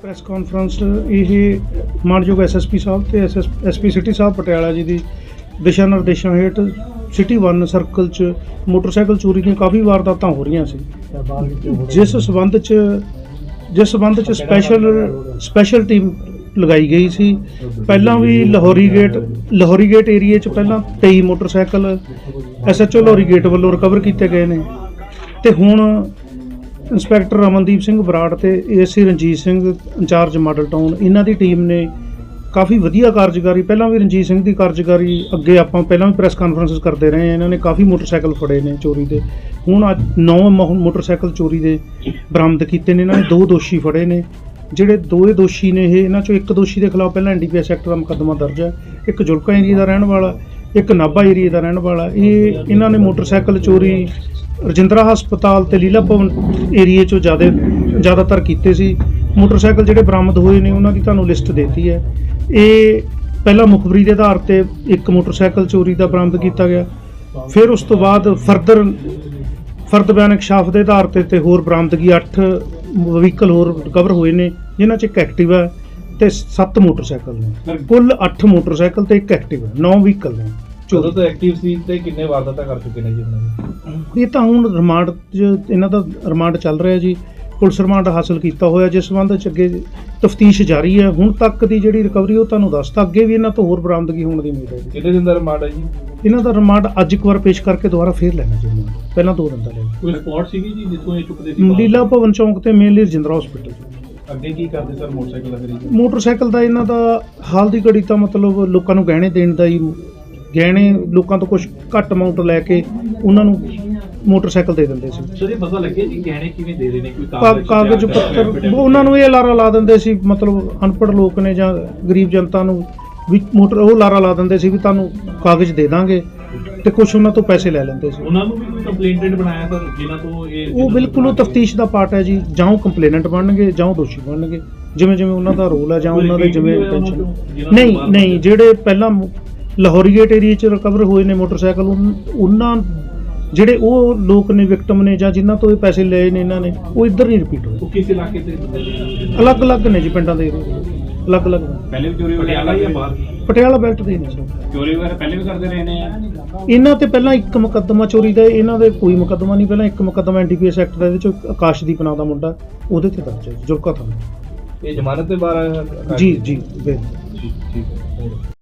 Press conference ਇਹ ਮਾਨਯੋਗ SSP ਸਾਹਿਬ ਤੇ ਐਸਪੀ ਸਿਟੀ ਸਾਹਿਬ ਪਟਿਆਲਾ ਜੀ ਦੀ ਦਿਸ਼ਾ ਨਿਰਦੇਸ਼ਾਂ ਹੇਠ ਸਿਟੀ 1 ਸਰਕਲ 'ਚ ਮੋਟਰਸਾਈਕਲ ਚੋਰੀ ਦੀਆਂ ਕਾਫੀ ਵਾਰਦਾਤਾਂ ਹੋ ਰਹੀਆਂ ਸੀ। ਜਿਸ ਸਬੰਧ 'ਚ, ਜਿਸ ਸਬੰਧ 'ਚ ਸਪੈਸ਼ਲ ਸਪੈਸ਼ਲ ਟੀਮ ਲਗਾਈ ਗਈ ਸੀ। ਪਹਿਲਾਂ ਵੀ ਲਾਹੌਰੀ ਗੇਟ ਲਾਹੌਰੀ ਗੇਟ ਏਰੀਏ 'ਚ ਪਹਿਲਾਂ 23 ਮੋਟਰਸਾਈਕਲ ਐਸਐਚਓ ਲਾਹੌਰੀ ਗੇਟ ਵੱਲੋਂ ਰਿਕਵਰ ਕੀਤੇ ਗਏ ਨੇ। ਤੇ ਹੁਣ ਇੰਸਪੈਕਟਰ ਰਮਨਦੀਪ ਸਿੰਘ ਬਰਾੜ ਤੇ ASC Ranjit Singh in-charge model town, ਇਹਨਾਂ ਦੀ ਟੀਮ ਨੇ ਕਾਫੀ ਵਧੀਆ ਕਾਰਜਕਾਰੀ, ਪਹਿਲਾਂ ਵੀ ਰਣਜੀਤ ਸਿੰਘ ਦੀ ਕਾਰਜਕਾਰੀ ਅੱਗੇ ਆਪਾਂ ਪਹਿਲਾਂ ਵੀ ਪ੍ਰੈਸ ਕਾਨਫਰੰਸਸ ਕਰਦੇ ਰਹੇ ਹਾਂ, ਇਹਨਾਂ ਨੇ ਕਾਫੀ ਮੋਟਰਸਾਈਕਲ ਫੜੇ ਨੇ ਚੋਰੀ ਦੇ। ਹੁਣ ਅੱਜ 9 ਮੋਟਰਸਾਈਕਲ ਚੋਰੀ ਦੇ ਬਰਾਮਦ ਕੀਤੇ ਨੇ, ਇਹਨਾਂ ਨੇ ਦੋ ਦੋਸ਼ੀ ਫੜੇ ਨੇ। ਜਿਹੜੇ ਦੋਵੇਂ ਦੋਸ਼ੀ ਨੇ ਇਹ, ਇਹਨਾਂ ਚੋਂ ਇੱਕ ਦੋਸ਼ੀ ਦੇ ਖਿਲਾਫ ਪਹਿਲਾਂ ਐਨਡੀਪੀਐਸ ਐਕਟ ਦਾ ਮੁਕੱਦਮਾ ਦਰਜ ਹੈ, ਇੱਕ ਜੁਲਕਾ ਏਰੀਆ ਦਾ ਰਹਿਣ ਵਾਲਾ, ਇੱਕ ਨਾਭਾ ਏਰੀਆ ਦਾ ਰਹਿਣ ਵਾਲਾ। ਇਹ ਇਹਨਾਂ ਨੇ ਮੋਟਰਸਾਈਕਲ ਚੋਰੀ ਰਜਿੰਦਰਾ ਹਸਪਤਾਲ ਤੇ ਲੀਲਾ ਭਵਨ ਏਰੀਏ ਚੋਂ ਜ਼ਿਆਦਾ, ਜ਼ਿਆਦਾਤਰ ਕੀਤੇ ਸੀ। ਮੋਟਰਸਾਈਕਲ ਜਿਹੜੇ ਬਰਾਮਦ ਹੋਏ ਨੇ, ਉਹਨਾਂ ਦੀ ਤੁਹਾਨੂੰ ਲਿਸਟ ਦਿੱਤੀ ਹੈ। ਇਹ ਪਹਿਲਾਂ ਮੁਖਬਰੀ ਦੇ ਆਧਾਰ ਤੇ ਇੱਕ ਮੋਟਰਸਾਈਕਲ ਚੋਰੀ ਦਾ ਬਰਾਮਦ ਕੀਤਾ ਗਿਆ। ਫਿਰ ਉਸ ਤੋਂ ਬਾਅਦ ਫਰਦਰ, ਫਰਦ ਬਿਆਨ ਇਕਸ਼ਾਫ ਦੇ ਆਧਾਰ ਤੇ ਤੇ ਹੋਰ ਬਰਾਮਦਗੀ 8 ਵਹੀਕਲ ਹੋਰ ਰਿਕਵਰ ਹੋਏ ਨੇ ਜਿਨ੍ਹਾਂ 'ਚ ਇੱਕ ਐਕਟਿਵਾ ਤੇ 7 ਮੋਟਰਸਾਈਕਲ ਨੇ। ਕੁੱਲ 8 ਮੋਟਰਸਾਈਕਲ ਤੇ ਇੱਕ ਐਕਟਿਵਾ 9 ਵਹੀਕਲ ਨੇ। ਜਦੋਂ ਤੋਂ ਐਕਟਿਵ ਸੀ ਤੇ ਕਿੰਨੇ ਵਾਰਦਾਤਾਂ ਕਰ ਚੁੱਕੇ ਨੇ ਜੀ ਉਹਨਾਂ ਨੇ ਇਹ ਤਾਂ ਹੁਣ ਰਿਮਾਂਡ 'ਚ ਇਹਨਾਂ ਦਾ ਰਿਮਾਂਡ ਚੱਲ ਰਿਹਾ ਜੀ। ਪੁਲਿਸ ਰਿਮਾਂਡ ਹਾਸਲ ਕੀਤਾ ਹੋਇਆ ਜਿਸ ਸੰਬੰਧ 'ਚ ਅੱਗੇ ਤਫਤੀਸ਼ ਜਾਰੀ ਹੈ। ਹੁਣ ਤੱਕ ਦੀ ਜਿਹੜੀ ਰਿਕਵਰੀ ਉਹ ਤੁਹਾਨੂੰ ਦੱਸਤਾ। ਅੱਗੇ ਵੀ ਇਹਨਾਂ ਤੋਂ ਹੋਰ ਬਰਾਮਦਗੀ ਹੋਣ ਦੀ ਉਮੀਦ ਹੈ ਜੀ। ਕਿੰਨੇ ਦਿਨ ਦਾ ਰਿਮਾਂਡ ਹੈ ਜੀ? ਇਹਨਾਂ ਦਾ ਰਿਮਾਂਡ ਅੱਜ ਇੱਕ ਵਾਰ ਪੇਸ਼ ਕਰਕੇ ਦੁਬਾਰਾ ਫੇਰ ਲੈਣਾ ਜੀ ਪਹਿਲਾਂ ਦੋ ਦਿਨ ਦਾ ਲਿਆ ਕੋਈ ਸਪੌਟ ਸੀਗੀ ਜੀ ਜਿੱਥੋਂ ਇਹ ਚੁੱਕਦੇ ਸੀ? ਲੀਲਾ ਭਵਨ ਚੌਂਕ ਤੇ ਮੇਨਲੀ ਰਜਿੰਦਰਾ ਹਸਪੀਟਲ ਅੱਗੇ ਕੀ ਕਰਦੇ ਸਰ? ਮੋਟਰਸਾਈਕਲ ਦਾ ਖਰੀਦ? ਮੋਟਰਸਾਈਕਲ ਦਾ ਇਹਨਾਂ ਦਾ ਹਾਲ ਦੀ ਘੜੀ ਤਾਂ ਮਤਲਬ ਲੋਕਾਂ ਨੂੰ ਗਹਿਣੇ ਦੇਣ ਦਾ ਹੀ ਗਹਿਣੇ ਲੋਕਾਂ ਤੋਂ ਕੁਝ ਘੱਟ ਅਮਾਉਂਟ ਲੈ ਕੇ ਉਹਨਾਂ ਨੂੰ ਮੋਟਰਸਾਈਕਲ ਦੇ ਦਿੰਦੇ ਸੀ। ਸਰ ਇਹ ਪਤਾ ਲੱਗਿਆ ਜੀ ਗਹਿਣੇ ਕਿਵੇਂ ਦੇ ਰਹੇ ਨੇ ਕੋਈ ਕਾ- ਕਾਗਜ਼ ਪੱਤਰ ਉਹਨਾਂ ਨੂੰ ਇਹ ਲਾਰਾ ਲਾ ਦਿੰਦੇ ਸੀ ਮਤਲਬ ਅਨਪੜ੍ਹ ਲੋਕ ਨੇ ਜਾਂ ਗਰੀਬ ਜਨਤਾ ਨੂੰ ਵੀ ਮੋਟਰ ਉਹ ਲਾਰਾ ਲਾ ਦਿੰਦੇ ਸੀ ਵੀ ਤੁਹਾਨੂੰ ਕਾਗਜ਼ ਦੇ ਦਾਂਗੇ ਤੇ ਕੁਝ ਉਹਨਾਂ ਤੋਂ ਪੈਸੇ ਲੈ ਲੈਂਦੇ ਸੀ। ਉਹਨਾਂ ਨੂੰ ਵੀ ਕੋਈ ਕੰਪਲੇਂਟਡ ਬਣਾਇਆ ਸਰ ਜਿਨ੍ਹਾਂ ਤੋਂ ਇਹ ਉਹ ਬਿਲਕੁਲ ਉਹ ਤਫਤੀਸ਼ ਦਾ ਪਾਰਟ ਹੈ ਜੀ ਜਾਂ ਉਹ ਕੰਪਲੇਨੈਂਟ ਬਣਨਗੇ ਜਾਂ ਉਹ ਦੋਸ਼ੀ ਬਣਨਗੇ। ਜਿਵੇਂ ਜਿਵੇਂ ਉਹਨਾਂ ਦਾ ਰੋਲ ਹੈ ਜਾਂ ਉਹਨਾਂ ਦੇ ਜਿਵੇਂ ਟੈਨਸ਼ਨ ਨਹੀਂ ਨਹੀਂ ਜਿਹੜੇ ਪਹਿਲਾਂ ਮੁ- ਲਾਹੌਰੀ ਗੇਟ ਏਰੀਆ 'ਚ ਰਿਕਵਰ ਹੋਏ ਨੇ ਮੋਟਰਸਾਈਕਲ ਉਹਨਾਂ ਜਿਹੜੇ ਉਹ ਲੋਕ ਨੇ ਵਿਕਟਮ ਨੇ ਜਾਂ ਜਿਨ੍ਹਾਂ ਤੋਂ ਇਹ ਪੈਸੇ ਲਏ ਨੇ ਇਹਨਾਂ ਨੇ ਉਹ ਇੱਧਰ ਨਹੀਂ ਰਿਪੀਟ ਹੋਏ। ਉਹ ਕਿਸ ਇਲਾਕੇ ਤੇ ਨੇ? ਅਲੱਗ-ਅਲੱਗ ਨੇ ਜੀ ਪਿੰਡਾਂ ਦੇ। ਅਲੱਗ-ਅਲੱਗ ਨੇ। ਪਹਿਲੇ ਵੀ ਚੋਰੀ ਪਟਿਆਲਾ ਜਾਂ ਬਾਹਰ? ਪਟਿਆਲਾ ਬੈਲਟ ਦੇ ਨੇ ਸਰ। ਚੋਰੀ ਵਗੈਰਾ ਪਹਿਲੇ ਵੀ ਕਰਦੇ ਰਹੇ ਨੇ? ਇਹਨਾਂ ਤੇ ਪਹਿਲਾਂ ਇੱਕ ਮੁਕੱਦਮਾ ਚੋਰੀ ਦਾ ਇਹਨਾਂ ਦੇ ਕੋਈ ਮੁਕੱਦਮਾ ਨਹੀਂ ਪਹਿਲਾਂ ਇੱਕ ਮੁਕੱਦਮਾ ਐਨਡੀਪੀਐਸ ਐਕਟ ਦਾ ਇਹਦੇ ਚ ਆਕਾਸ਼ਦੀਪ ਨਾਂ ਦਾ ਮੁੰਡਾ ਉਹਦੇ ਤੇ ਦਰਜ ਹੈ ਜੁਲਕਾ ਥਾਣਾ। ਇਹ ਜ਼ਮਾਨਤ ਤੇ ਬਾਹਰ ਆਇਆ ਜੀ ਜੀ ਬਿਲਕੁਲ। ਠੀਕ ਠੀਕ।